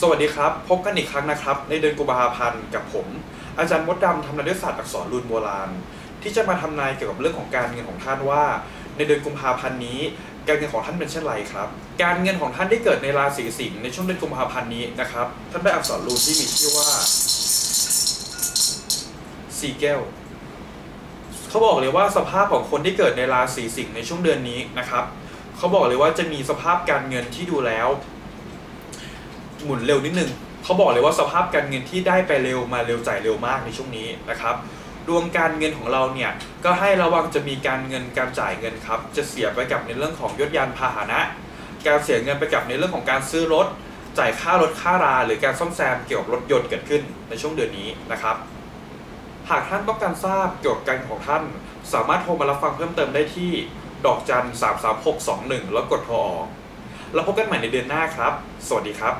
สวัสดีครับ พบกันอีกครั้งนะครับ ในเดือนกุมภาพันธ์กับผม อาจารย์มดดำทำนายด้วยศาสตร์อักษรรูนโบราณ ที่จะมาทำนายเกี่ยวกับเรื่องของการเงินของท่านว่า ในเดือนกุมภาพันธ์นี้ การเงินของท่านเป็นเช่นไรครับ การเงินของท่านที่เกิดในราศีสิงห์ในช่วงเดือนกุมภาพันธ์นี้นะครับท่านได้อักษรรูนที่มีชื่อว่าสีแก้วเขาบอกเลยว่าสภาพของคนที่เกิดในราศีสิงห์ในช่วงเดือนนี้นะครับเขาบอกเลยว่าจะมีสภาพการเงินที่ดูแล้ว หมุนเร็วนิดนึงเขาบอกเลยว่าสภาพการเงินที่ได้ไปเร็วมาเร็วจ่ายเร็วมากในช่วงนี้นะครับดวงการเงินของเราเนี่ยก็ให้ระวังจะมีการเงินการจ่ายเงินครับจะเสียไปกับในเรื่องของยศยานพาหนะ การเสียเงินไปกับในเรื่องของการซื้อรถ จ่ายค่ารถค่ารา หรือการซ่อมแซมเกี่ยวกับรถยนต์เกิดขึ้นในช่วงเดือนนี้นะครับ หากท่านต้องการทราบเกี่ยวกับการของท่าน สามารถโทรมารับฟังเพิ่มเติมได้ที่ดอกจัน33621 แล้วกดโทรออกแล้วพบกันใหม่ในเดือนหน้าครับ สวัสดีครับ